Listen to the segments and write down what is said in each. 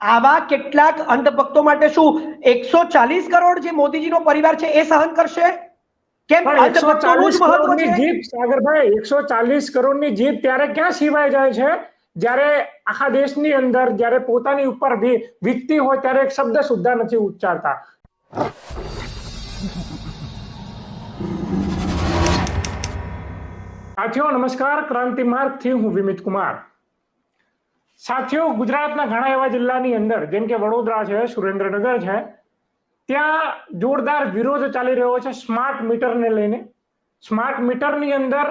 આવા કેટલાક અંધભક્તો માટે શું? એકસો ચાલીસ કરોડ જે મોદીજીનો પરિવાર છે એ સહન કરશે? કેમ જીભ અંધભક્તોનું જ મહત્વ છે? જીત સાગરભાઈ એકસો ચાલીસ કરોડની જીત ત્યારે ક્યાં સિવાય જાય છે? જ્યારે આખા દેશની અંદર જ્યારે પોતાની ઉપર વીતતી હોય ત્યારે એક શબ્દ સુદ્ધા નથી ઉચ્ચારતા. સાથીઓ નમસ્કાર. ક્રાંતિ માર્ગથી હું વિમિત કુમાર. સાથીઓ, ગુજરાતના ઘણા એવા જિલ્લાની અંદર, જેમ કે વડોદરા છે, સુરેન્દ્રનગર છે, ત્યાં જોરદાર વિરોધ ચાલી રહ્યો છે સ્માર્ટ મીટરને લઈને. સ્માર્ટ મીટરની અંદર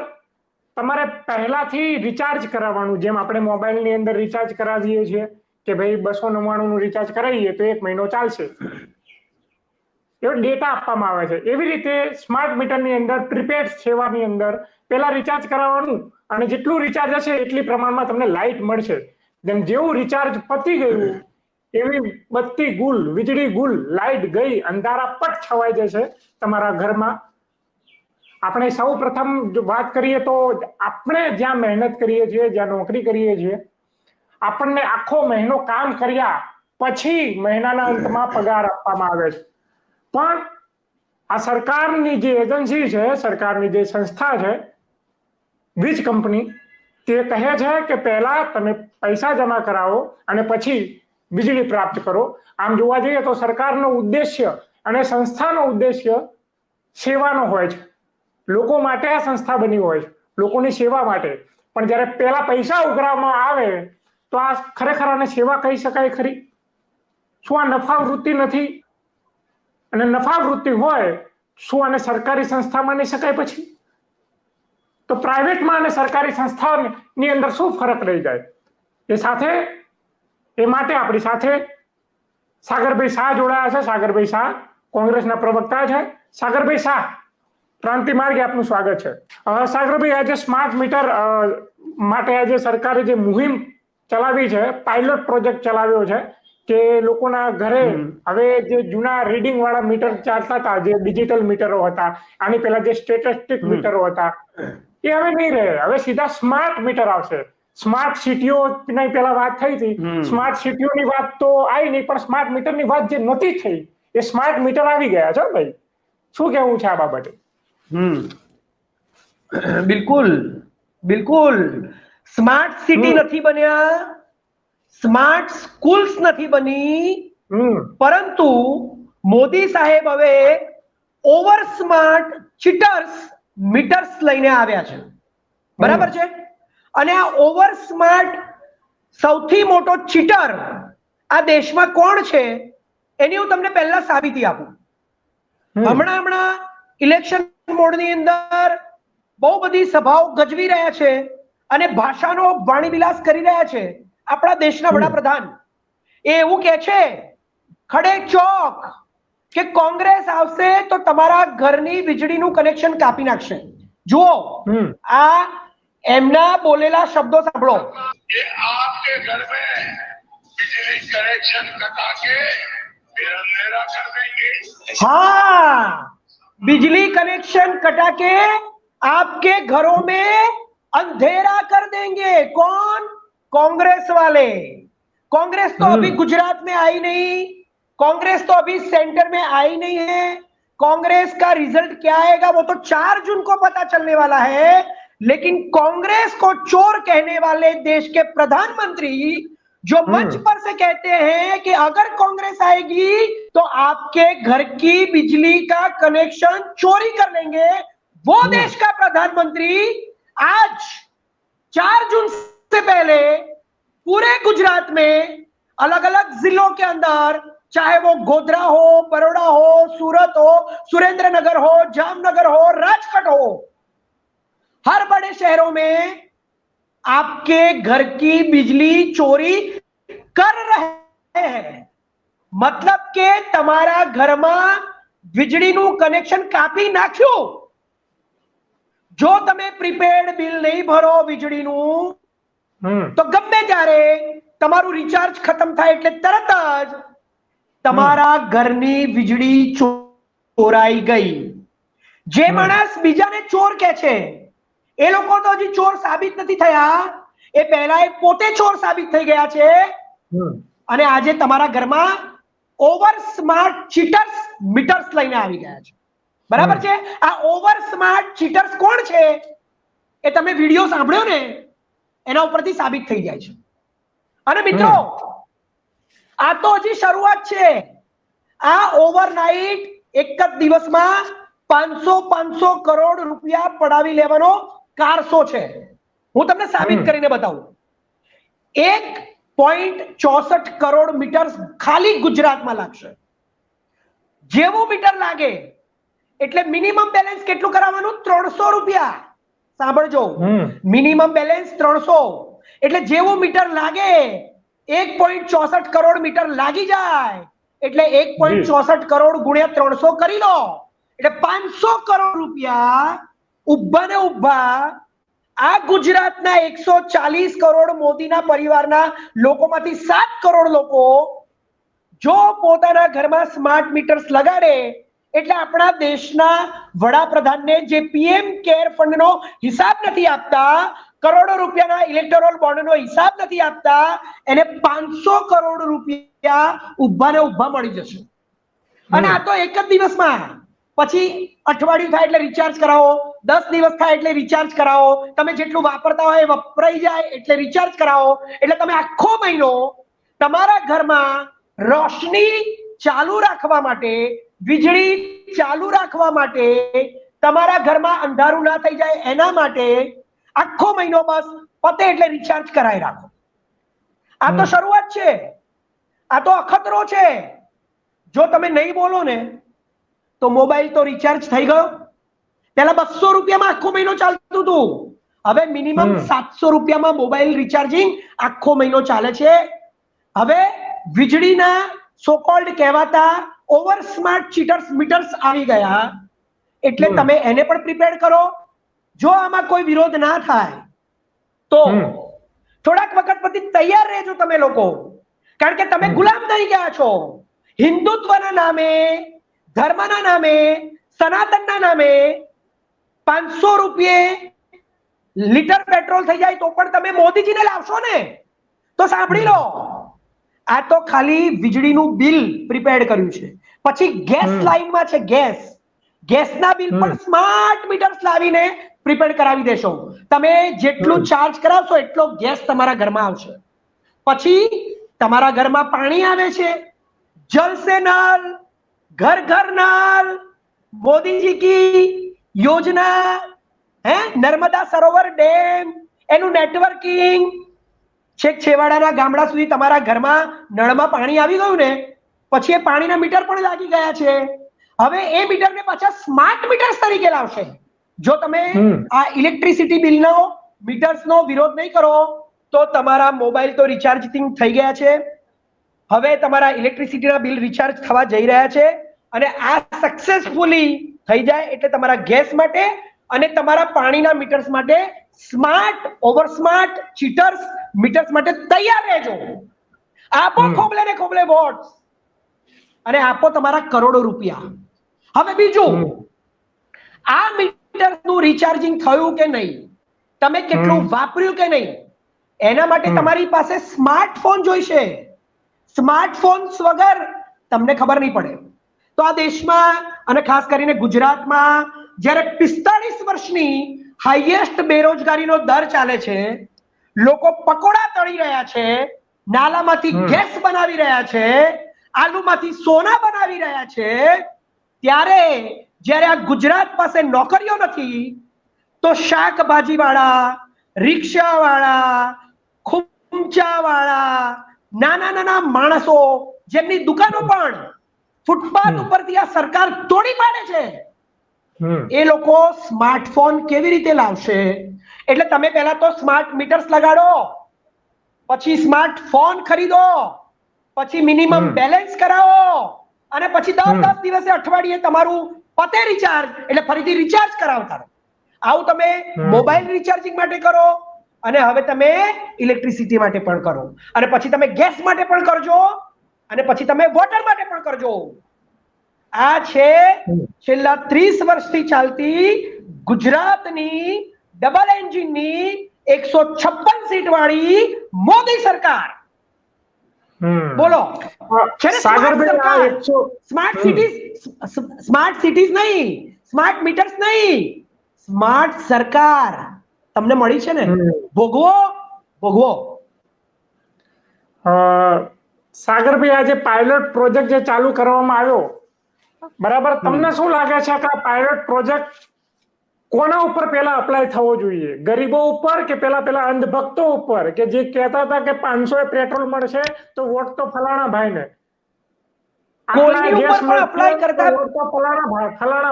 તમારે પહેલાથી રિચાર્જ કરાવવાનું, જેમ આપણે મોબાઈલની અંદર રિચાર્જ કરાવીએ છીએ, કે ભાઈ બસો નવ્વાણુંનું રિચાર્જ કરાવીએ તો એક મહિનો ચાલશે. એવો ડેટા આપવામાં આવે છે. એવી રીતે સ્માર્ટ મીટરની અંદર પ્રીપેડ સેવાની અંદર પહેલા રિચાર્જ કરાવવાનું અને જેટલું રિચાર્જ હશે એટલી પ્રમાણમાં તમને લાઇટ મળશે. જેમ જેવું રિચાર્જ પતી ગયું એવી બત્તી ગુલ વીજળી ગુલ લાઈટ ગઈ અંધારા પટ છવાઈ જશે તમારા ઘરમાં. આપણે સૌ પ્રથમ વાત કરીએ તો આપણે જ્યાં મહેનત કરીએ છીએ જ્યાં નોકરી કરીએ છીએ આપણને આખો મહિનો કામ કર્યા પછી મહિનાના અંતમાં પગાર આપવામાં આવે છે. પણ આ સરકારની જે એજન્સી છે સરકારની જે સંસ્થા છે વીજ કંપની તે કહે છે કે પહેલા તમે પૈસા જમા કરાવો અને પછી વીજળી પ્રાપ્ત કરો. આમ જોવા જઈએ તો સરકારનો ઉદ્દેશ્ય અને સંસ્થાનો ઉદ્દેશ્ય સેવાનો હોય છે. લોકો માટે આ સંસ્થા બની હોય છે. લોકોની સેવા માટે. પણ જ્યારે પહેલા પૈસા ઉઘરાવવામાં આવે તો આ ખરેખર આને સેવા કહી શકાય ખરી? શું આ નફા વૃત્તિ નથી? અને નફા વૃત્તિ હોય શું આને સરકારી સંસ્થા માની શકાય પછી? તો પ્રાઇવેટમાં અને સરકારી સંસ્થાની અંદર શું ફરક રહી જાય? એ સાથે એ માટે આપણી સાથે સાગરભાઈ શાહ જોડાયા છે. સાગરભાઈ શાહ કોંગ્રેસના પ્રવક્તા છે. સાગરભાઈ શાહ ક્રાંતિ માર્ગે આપનું સ્વાગત છે. સાગરભાઈ આજે સ્માર્ટ મીટર માટે આજે સરકારે જે મુહિમ ચલાવી છે પાયલોટ પ્રોજેક્ટ ચલાવ્યો છે કે લોકોના ઘરે હવે જે જૂના રીડિંગ વાળા મીટર ચાલતા હતા જે ડિજિટલ મીટરો હતા આની પહેલા જે સ્ટેટિસ્ટિક મીટરો હતા એ હવે નહીં રહે. હવે સીધા સ્માર્ટ મીટર આવશે. સ્માર્ટ સિટીઓ ની પેલા વાત થઈ હતી. સ્માર્ટ સિટીઓની વાત તો આવી નહીં પણ સ્માર્ટ મીટરની વાત જે નહોતી થઈ એ સ્માર્ટ મીટર આવી ગયા છે હો ભાઈ. શું કેવું છે આ બાબતે? હમ. બિલકુલ. બિલકુલ. સ્માર્ટ સિટી હમ. નથી બન્યા. સ્માર્ટ સ્કૂલ્સ નથી બની. હમ. પરંતુ મોદી સાહેબ હવે ઓવર સ્માર્ટ ચીટર્સ મીટર્સ લઈને આવ્યા છે. બરાબર છે? અને આ ઓવર સ્માર્ટ સૌથી મોટો ચીટર આ દેશમાં કોણ છે એની હું તમને પહેલા સાબિતી આપું. હમણાં હમણાં ઇલેક્શન મોડની અંદર બહુ બધી સભાઓ ગજવી રહ્યા છે અને ભાષાનો વાણીવિલાસ કરી રહ્યા છે આપણા દેશના વડાપ્રધાન. એ એવું કે છે ખડે ચોક કે કોંગ્રેસ આવશે તો તમારા ઘરની વીજળીનું કનેક્શન કાપી નાખશે જુઓ હમ આ એમના બોલેલા શબ્દો સાંભળો कि आपके घर में बिजली कनेक्शन कटा के फिर अंधेरा कर देंगे हाँ बिजली कनेक्शन कटा के आपके घरों में अंधेरा कर देंगे कौन कांग्रेस वाले कांग्रेस तो हम्म। अभी गुजरात में आई नहीं कांग्रेस तो अभी सेंटर में आई नहीं है। कांग्रेस का रिज़ल्ट क्या आएगा वो तो चार जून को पता चलने वाला है। लेकिन कांग्रेस को चोर कहने वाले देश के प्रधानमंत्री जो मंच हम्म। पर से कहते हैं कि अगर कांग्रेस आएगी तो आपके घर की बिजली का कनेक्शन चोरी कर लेंगे। वो देश का प्रधानमंत्री आज चार जून से पहले पूरे गुजरात में अलग अलग जिलों के अंदर चाहे वो गोधरा हो बड़ोड़ा हो सूरत हो सुरेंद्र नगर हो जामनगर हो राजकोट हो हर बड़े शहरों में आपके घर की बिजली चोरी कर रहे हैं મતલબ કે તમારા ઘરમાં વીજળીનું કનેક્શન કાપી નાખ્યું જો તમે પ્રીપેડ બિલ નહીં ભરો વીજળીનું હમ તો ગમે ત્યારે તમારું રિચાર્જ ખતમ થાય એટલે તરત જ તમારા ઘરની વીજળી ચોરાઈ ગઈ. જે માણસ બીજાને ચોર કે છે એ લોકો તો હજી ચોર સાબિત નથી થયા. એ પહેલા એ પોતે ચોર સાબિત થઈ ગયા છે. અને આજે તમારા ઘરમાં ઓવર સ્માર્ટ ચીટર્સ મીટર્સ લઈને આવી ગયા છે. બરાબર છે? આ ઓવર સ્માર્ટ ચીટર્સ કોણ છે? એ તમે વીડિયો સાંભળ્યો ને એના ઉપરથી સાબિત થઈ જાય છે. અને મિત્રો આ તો હજી શરૂઆત છે. આ ઓવરનાઇટ એક જ દિવસમાં પાંચસો પાંચસો કરોડ રૂપિયા પડાવી લેવાનો કારસો છે. હું તમને સાબિત કરીને બતાવું. એક પોઈન્ટ ચોસઠ કરોડ મીટર ખાલી ગુજરાતમાં લાગશે. જેવું મીટર લાગે એટલે મિનિમમ બેલેન્સ કેટલું કરાવવાનું? ત્રણસો રૂપિયા. સાંભળજો. મિનિમમ બેલેન્સ ત્રણસો. એટલે જેવું મીટર લાગે એક પોઈન્ટ ચોસઠ કરોડ મીટર લાગી જાય. એટલે એક પોઈન્ટ ચોસઠ કરોડ ગુણ્યા ત્રણસો કરી લો. એટલે પાંચસો કરોડ રૂપિયા ઊભા ને ઊભા આ ગુજરાતના એકસો ચાલીસ કરોડ મોદીના પરિવારના લોકોમાંથી સાત કરોડ લોકો જો પોતાના ઘરમાં સ્માર્ટ મીટર્સ લગાડે એટલે આપણા દેશના વડાપ્રધાનને જે પીએમ કેર ફંડનો હિસાબ નથી આપતા કરોડો રૂપિયાના ઇલેક્ટોરલ બોન્ડનો હિસાબ નથી આપતા, એને પાંચસો કરોડ રૂપિયા ઊભા ને ઊભા મળી જશે. અને આ તો એક જ દિવસમાં. પછી અઠવાડિયું થાય એટલે રિચાર્જ કરાવો, દસ દિવસ થાય એટલે રિચાર્જ કરાવો, તમે જેટલું વાપરતા હોય એ વપરાઈ જાય એટલે રિચાર્જ કરાવો. એટલે તમે આખો મહિનો તમારા ઘરમાં રોશની ચાલુ રાખવા માટે, વીજળી ચાલુ રાખવા માટે તમારા ઘરમાં અંધારું ના થઈ જાય એના માટે આખો મહિનો બસ પતે એટલે રિચાર્જ કરાવી રાખો. આ તો શરૂઆત છે. આ તો અખતરો છે. જો તમે નહીં બોલો ને તો મોબાઈલ તો રિચાર્જ થઈ ગયો. પેલા બસો રૂપિયામાં આખો મહિનો ચાલતું હતું. હવે મિનિમમ સાતસો રૂપિયામાં મોબાઈલ રિચાર્જિંગ આખો મહિનો ચાલે છે. હવે વીજળીના સોકોલ્ડ કહેવાતા ઓવર સ્માર્ટ ચીટર્સ મીટર્સ આવી ગયા. એટલે તમે એને પણ પ્રિપેર કરો. જો આમાં કોઈ વિરોધ ના થાય તો. થોડાક વખત પછી તૈયાર રહેજો તમે લોકો. કારણ કે તમે. ગુલામ થઈ ગયા છો. હિન્દુત્વના નામે ધર્મના નામે સનાતનના નામે પાંચસો રૂપિયે લીટર પેટ્રોલ થઈ જાય તો પણ તમે મોદીજીને લાવશો ને? તો સાંભળી લો. આ તો ખાલી વીજળીનું બિલ પ્રિપેર્ડ કર્યું છે. પછી ગેસ લાઈનમાં છે ગેસ. ગેસના બિલ. પણ સ્માર્ટ મીટર્સ લાવીને પ્રિપેર્ડ કરાવી દેશો. તમે જેટલું ચાર્જ કરાવશો એટલો ગેસ તમારા ઘરમાં આવશે. પછી તમારા ઘરમાં પાણી આવે છે. જલસે નળ નલ ઘર ઘર નલ મોદીજી કી યોજના હે? નર્મદા સરોવર ડેમ એનું નેટવર્કિંગ છેક છેવાડાના ગામડા સુધી તમારા ઘરમાં નળમાં પાણી આવી ગયું ને પછી એ પાણીના મીટર પણ લાગી ગયા છે. હવે એ મીટરને પાછા સ્માર્ટ મીટર્સ તરીકે લાવશે. જો તમે આ ઇલેક્ટ્રિસિટી બિલનો મીટર્સનો વિરોધ નહીં કરો તો તમારા મોબાઈલ તો રિચાર્જિંગ થઈ ગયા છે. હવે તમારા ઇલેક્ટ્રિસિટીના બિલ રિચાર્જ થવા જઈ રહ્યા છે અને આ સક્સેસફુલી થઈ જાય એટલે તમારા ગેસ માટે અને તમારા પાણીના મીટર્સ માટે smart over smart cheaters meters માટે તૈયાર રહેજો. આપો. ખોબલે ને ખોબલે વોટ અને આપો તમારા કરોડો રૂપિયા. હવે બીજું આ આ મીટરનું રિચાર્જિંગ થયું કે નહીં? તમે કેટલું વાપર્યું કે નહીં? એના માટે તમારી પાસે સ્માર્ટફોન જોઈશે. સ્માર્ટફોન્સ વગર તમને ખબર નહીં પડે. તો આ દેશમાં અને ખાસ કરીને ગુજરાતમાં જ્યારે પિસ્તાળીસ વર્ષની હાઈએસ્ટ બેરોજગારીનો દર ચાલે છે લોકો પકોડા તળી રહ્યા છે નાલામાંથી. ગેસ બનાવી રહ્યા છે આલુમાંથી સોના બનાવી રહ્યા છે ત્યારે જ્યારે આ ગુજરાત પાસે નોકરીઓ નથી તો શાકભાજી વાળા રિક્ષા વાળા ખુમચા વાળા નાના નાના માણસો જેમની દુકાનો પણ ફૂટપાથ. ઉપરથી આ સરકાર તોડી પાડે છે એ લોકો સ્માર્ટફોન કેવી રીતે લાવશે? એટલે તમે પહેલા તો સ્માર્ટ મીટર્સ લગાડો પછી સ્માર્ટ ફોન ખરીદો પછી મિનિમમ બેલેન્સ કરાવો અને પછી દસ દસ દિવસે અઠવાડિયે તમારું પતે રિચાર્જ એટલે ફરીથી રિચાર્જ કરાવતા રહો. આવું તમે મોબાઈલ રિચાર્જિંગ માટે કરો અને હવે તમે ઇલેક્ટ્રિસિટી માટે પણ કરો. અને પછી તમે ગેસ માટે પણ કરજો અને પછી તમે વોટર માટે પણ કરજો. આ છે છેલ્લા ત્રીસ વર્ષથી ચાલતી ગુજરાતની ડબલ એન્જિનની એકસો છપ્પન સીટ વાળી મોદી સરકાર. બોલો. છે ને સ્માર્ટ સરકાર. સ્માર્ટ સિટીઝ સ્માર્ટ સિટીઝ નહીં. સ્માર્ટ મીટર્સ નહીં. સ્માર્ટ સરકાર. તમને મળી છે ને? ભોગવો ભોગવો. અ, સાગરભાઈ આજે જે પાયલોટ પ્રોજેક્ટ જે ચાલુ કરવામાં આવ્યો બરાબર? તમને શું લાગે છે કે આ પાયલોટ પ્રોજેક્ટ કોના ઉપર પેલા અપ્લાય થવો જોઈએ? ગરીબો ઉપર કે પેલા પેલા અંધભક્તો ઉપર? કે જે કહેતા હતા કે પાંચસો પેટ્રોલ મળશે તો વોટ તો ફલાણા ભાઈને. ફલાણા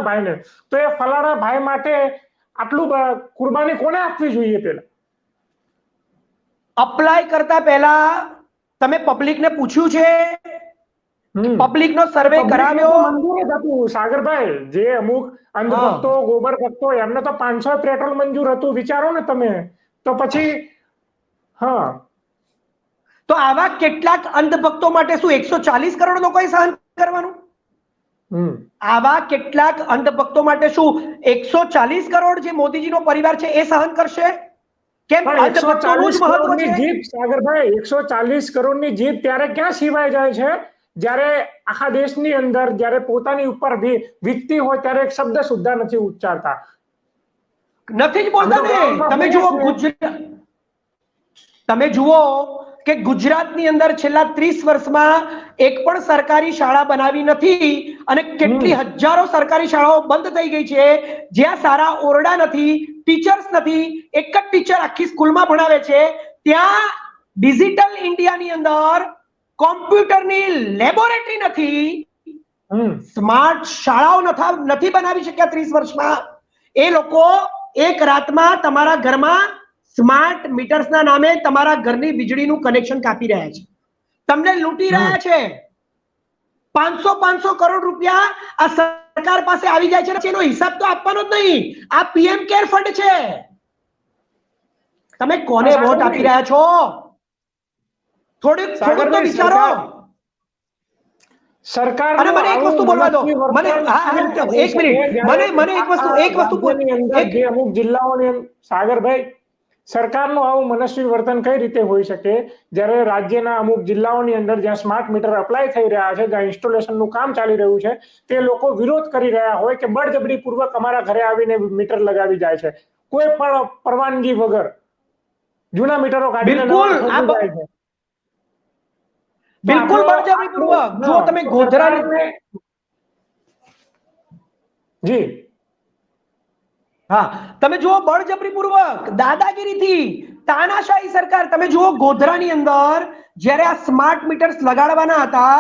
ભાઈ ને ભાઈને. તો એ ફલાણા ભાઈ માટે આટલું કુરબાની કોને આપવી જોઈએ પેલા? અપ્લાય કરતા પહેલા તમે પબ્લિકને પૂછ્યું છે? હમ. પબ્લિકનો સર્વે કરાવ્યો. મંજૂર જ હતું સાગરભાઈ. જે અમુક અંધભક્તો ગોબર ભક્તો એમને તો પાંચસો પેટ્રોલ મંજૂર હતું. વિચારો ને તમે. તો પછી હા. તો આવા કેટલાક અંધભક્તો માટે શું એકસો ચાલીસ કરોડ લોકોએ સહન કરવાનું? આવા કેટલાક અંધભક્તો માટે શું એકસો ચાલીસ કરોડ જે મોદીજીનો પરિવાર છે એ સહન કરશે? કેમ અંધભક્તોનું જ મહત્વ છે? જીત સાગરભાઈ એકસો ચાલીસ કરોડની જીપ ત્યારે ક્યાં સિવાય જાય છે? જ્યારે આખા દેશની અંદર જ્યારે પોતાની ઉપર વીતતી હોય ત્યારે એક શબ્દ સુદ્ધા નથી ઉચ્ચારતા. નથી જ બોલતા ને? તમે જુઓ ગુજરાત તમે જુઓ કે ગુજરાતની અંદર છેલ્લા ત્રીસ વર્ષમાં એક પણ સરકારી શાળા બનાવી નથી અને કેટલી હજારો સરકારી શાળાઓ બંધ થઈ ગઈ છે. જ્યાં સારા ઓરડા નથી ટીચર્સ નથી એક જ ટીચર આખી સ્કૂલમાં ભણાવે છે. ત્યાં ડિજિટલ ઇન્ડિયાની અંદર કોમ્પ્યુટરની લેબોરેટરી નથી. સ્માર્ટ શાળાઓ નથી બનાવી શક્યા ત્રીસ વર્ષમાં. એ લોકો એક રાતમાં તમારા ઘરમાં સ્માર્ટ મીટર્સના નામે તમારા ઘરની વીજળીનું કનેક્શન કાપી રહ્યા છે. તમને લૂંટી રહ્યા છે. પાંચસો પાંચસો કરોડ રૂપિયા આ સરકાર પાસે આવી જાય છે. એનો હિસાબ તો આપવાનો જ નહીં. આ પીએમ કેર ફંડ છે. તમે કોને વોટ આપી રહ્યા છો? થોડુંક થોડું તો વિચારો. સરકાર- અને મને એક વસ્તુ બોલવા દો. મને- હા, એક મિનિટ. મને- મને એક વસ્તુ- એક વસ્તુ જે અમુક જિલ્લાઓની સાગરભાઈ સરકારનું આવું મનસ્વી વર્તન કઈ રીતે હોઈ શકે? જ્યારે રાજ્યના અમુક જિલ્લાઓની અંદર જ્યાં સ્માર્ટ મીટર અપ્લાય થઈ રહ્યા છે જ્યાં ઇન્સ્ટોલેશનનું કામ ચાલી રહ્યું છે તે લોકો વિરોધ કરી રહ્યા હોય કે બળજબરી પૂર્વક અમારા ઘરે આવીને મીટર લગાવી જાય છે. કોઈ પણ પરવાનગી વગર જૂના મીટરો કાઢીને બિલકુલ, નવા આ બ- ખોદી જાય છે બિલકુલ તો બળજબરીપૂર્વક આપણો- જો તમે તો ગોધરા સરકારને- જી હા તમે જુઓ બળજબરીપૂર્વક દાદાગીરીથી તાનાશાહી સરકાર તમે જુઓ ગોધરાની અંદર જ્યારે આ સ્માર્ટ મીટર્સ લગાડવાના હતા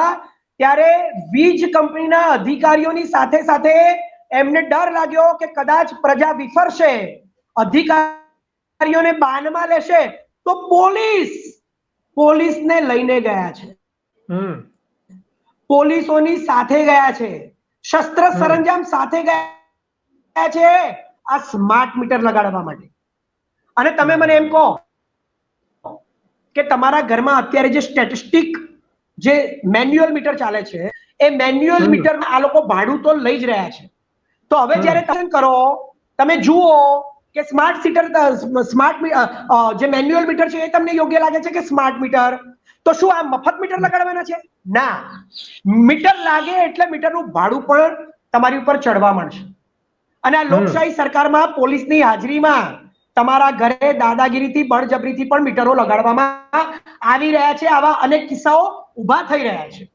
ત્યારે વીજ કંપનીના અધિકારીઓની સાથે સાથે એમને ડર લાગ્યો કે કદાચ પ્રજા વિફરશે અધિકારીઓને બાનમાં લેશે તો પોલીસ પોલીસને લઈને ગયા છે હમ પોલીસોની સાથે ગયા છે. શસ્ત્ર સરંજામ સાથે ગયા છે. આ સ્માર્ટ મીટર લગાડવા માટે. અને તમે મને એમ કહો કે તમારા ઘરમાં અત્યારે જે સ્ટેટિસ્ટિક જે મેન્યુઅલ મીટર ચાલે છે એ મેન્યુઅલ મીટરમાં મીટર આ લોકો ભાડું તો લઈ જ રહ્યા છે. તો હવે જ્યારે તમે કરો તમે જુઓ કે સ્માર્ટ સીટર સ્માર્ટ જે મેન્યુઅલ મીટર છે એ તમને યોગ્ય લાગે છે કે સ્માર્ટ મીટર તો શું આ મફત મીટર લગાડવાના છે? ના. મીટર લાગે એટલે મીટરનું ભાડું પણ તમારી ઉપર ચડવા માંડશે. અને આ લોકશાહી સરકારમાં પોલીસની હાજરીમાં તમારા ઘરે દાદાગીરીથી બળજબરીથી પણ મીટરો લગાડવામાં આવી રહ્યા છે. આવા અનેક કિસ્સાઓ ઊભા થઈ રહ્યા છે.